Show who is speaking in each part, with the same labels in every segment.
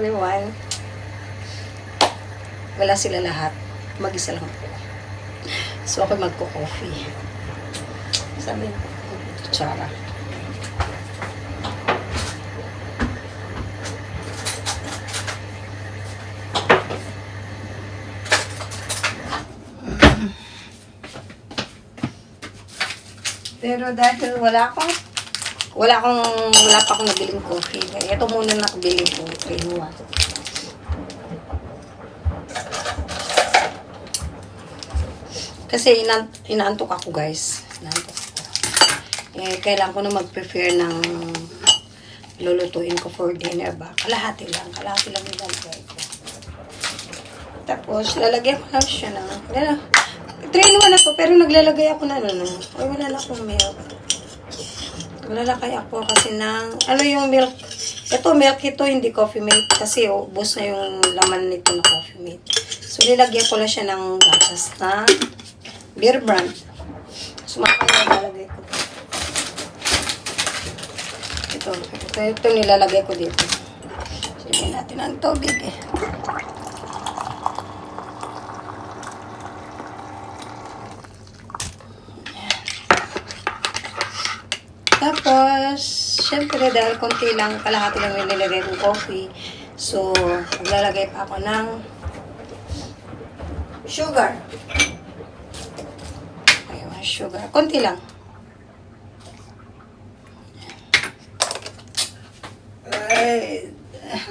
Speaker 1: everyone. Wala sila lahat. Mag-isa lang ako. So ako magko-coffee. Sabi ko, kutsara. Pero dahil wala akong wala akong wala pa akong nabiling coffee. Ito muna nakabili ko. Kaya Kasi inan inaantok ako guys. Inaantok ako. Eh, kailangan ko na mag-prepare ng lulutuin ko for dinner ba. Kalahati lang. Kalahati lang yung lalagay ko. Tapos, lalagyan ko lang siya ng... Train mo na to, pero naglalagay ako na ano. Ay, wala na akong milk. Naglalakay ako kasi ng... Ano yung milk? Ito, milk ito, hindi coffee mate. Kasi ubos na yung laman nito na coffee mate. So, nilagyan ko lang siya ng gatas na beer brand. Sumakang na nilalagay ko. Ito, ito, ito nilalagay ko dito. Sige natin ang tubig eh. Tapos, syempre dahil konti lang, kalahati lang yung nilagay kong coffee. So, maglalagay pa ako ng sugar. Ayun, sugar. Konti lang. Ay,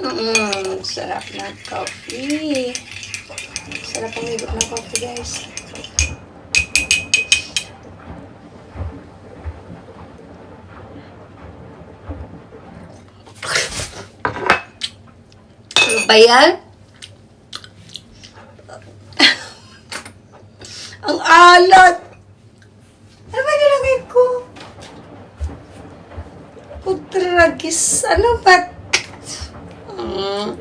Speaker 1: mm, sarap ng coffee. Sarap ang higop ng coffee, guys. Yan? Ang alat! Ano ba nilagay ko? Putragis. Ano ba? Mm.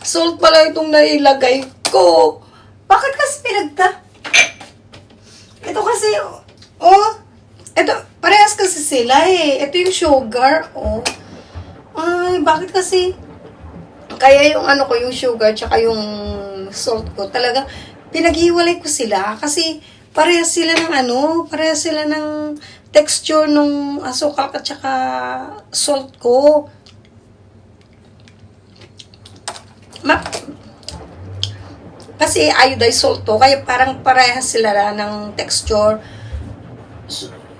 Speaker 1: Salt pala itong nailagay ko. Bakit kasi pinagta? Ito kasi, oh, ito, parehas kasi sila eh. Ito yung sugar, oh. Ay, bakit kasi? Kaya yung ano ko, yung sugar, tsaka yung salt ko, talaga, pinaghiwalay ko sila. Kasi, parehas sila ng ano, parehas sila ng texture nung asukal at tsaka salt ko. Ma kasi iodized salt to, kaya parang parehas sila ng texture.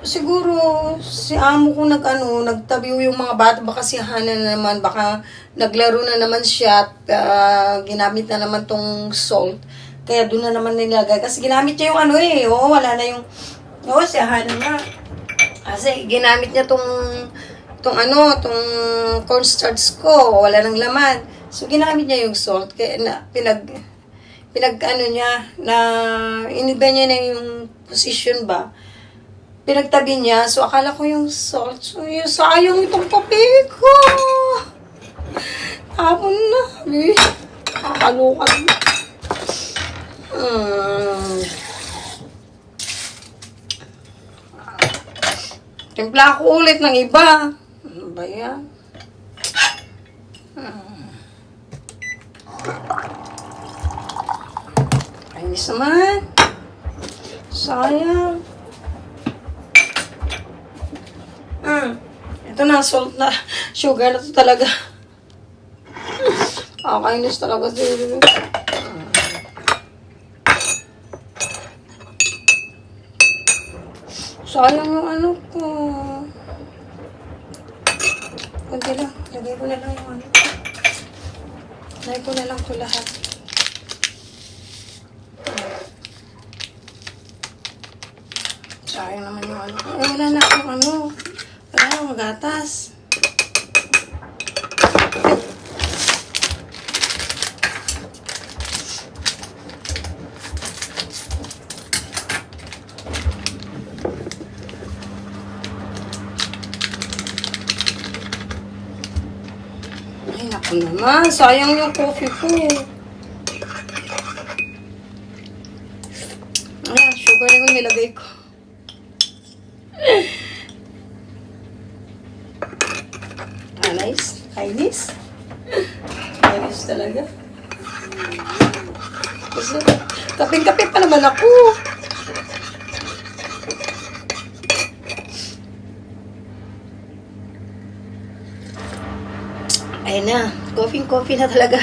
Speaker 1: Siguro, si amo ko nag, ano, nagtabiw yung mga bata, baka si Hana na naman, baka naglaro na naman siya at ah, ginamit na naman tong salt. Kaya doon na naman nilagay. Kasi ginamit niya yung ano eh, oh, wala na yung, oh, si Hana nga. Kasi ginamit niya tong, tong ano, tong cornstarch ko, wala nang laman. So, ginamit niya yung salt, kaya na, pinag, pinag ano niya, na iniba niya na yung position ba, pinagtabi niya, so akala ko yung salt, so yung sayang itong kape ko. Tapon na, eh. Kakalukan. Hmm. Timpla ako ulit ng iba. Ano ba yan? Hmm. Kainis naman. Sayang. Hmm. Ito na, salt na. Sugar na to talaga. Kakainis talaga sila. Sayang yung ano ko. Kunti lang. Lagay ko na lang yung ano. Lagay ko na lang ko lahat. Sayang naman yung ano. Eh, wala na akong ano. Wala na akong gatas. Ay, naku naman. Sayang yung coffee ko. Ah, sugar yung nilagay ko. Kainis. Kainis talaga. Kasi, kaping-kape pa naman ako. Ayun na, coffee-coffee na talaga.